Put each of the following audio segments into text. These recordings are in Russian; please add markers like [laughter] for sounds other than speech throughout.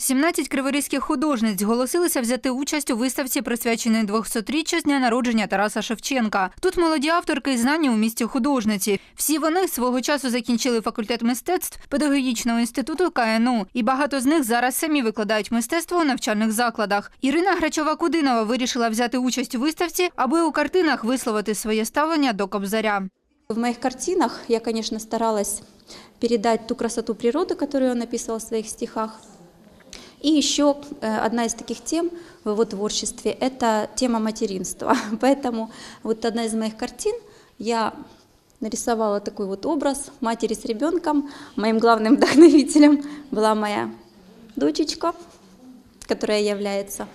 17 криворізьких художниць зголосилися взяти участь у виставці, присвяченій 200-річчю з дня народження Тараса Шевченка. Тут молоді авторки і знані у місті художниці. Всі вони свого часу закінчили факультет мистецтв педагогічного інституту КНУ, і багато з них зараз самі викладають мистецтво у навчальних закладах. Ірина Грачова-Кудинова вирішила взяти участь у виставці, аби у картинах висловити своє ставлення до Кобзаря. В моих картинах я, конечно, старалась передать ту красоту природы, которую он описывал в своих стихах. И еще э, одна из таких тем в его творчестве – это тема материнства. [laughs] Поэтому вот одна из моих картин я нарисовала такой вот образ матери с ребенком. Моим главным [laughs] вдохновителем была моя дочечка, которая является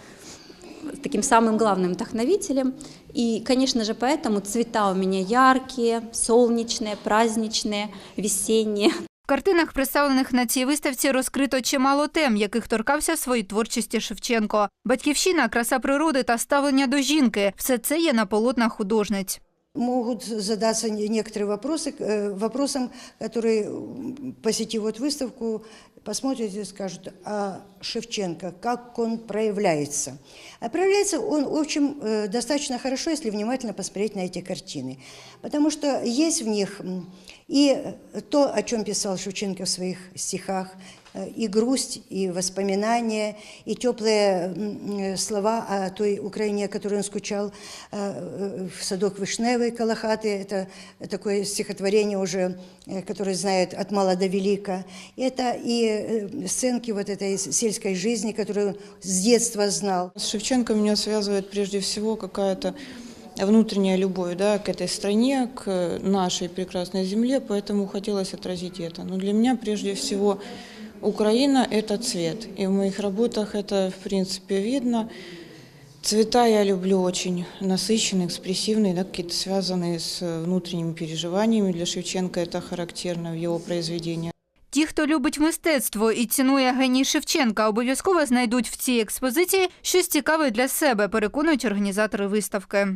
таким самым главным вдохновителем. И, конечно же, поэтому цвета у меня яркие, солнечные, праздничные, весенние. В картинах, представлених на цій виставці, розкрито чимало тем, яких торкався в своїй творчості Шевченко. Батьківщина, краса природи та ставлення до жінки – все це є на полотнах художниць. могут задаться не- некоторые вопросы, э, вопросам, которые, м, посетив вот выставку, посмотрят и скажут, а Шевченко, как он проявляется? А проявляется он очень э, достаточно хорошо, если внимательно посмотреть на эти картины. Потому что есть в них и то, о чем писал Шевченко в своих стихах, э, и грусть, и воспоминания, и теплые э, слова о той Украине, о которой он скучал, в садок Вишневый Калахаты. Это такое стихотворение уже, которое знает от мала до велика. Это и э, сценки вот этой сельской жизни, которую с детства знал. С Шевченко меня связывает прежде всего какая-то внутренняя любовь да, к этой стране, к нашей прекрасной земле, поэтому хотелось отразить это. Но для меня прежде всего Украина – это цвет, и в моих работах это в принципе видно. Цвета я люблю очень насыщенные, экспрессивные, да, какие-то связанные с внутренними переживаниями. Для Шевченко это характерно в его произведениях. Ті, хто любить мистецтво і цінує геній Шевченка, обов'язково знайдуть в цій експозиції щось цікаве для себе, переконують організатори виставки.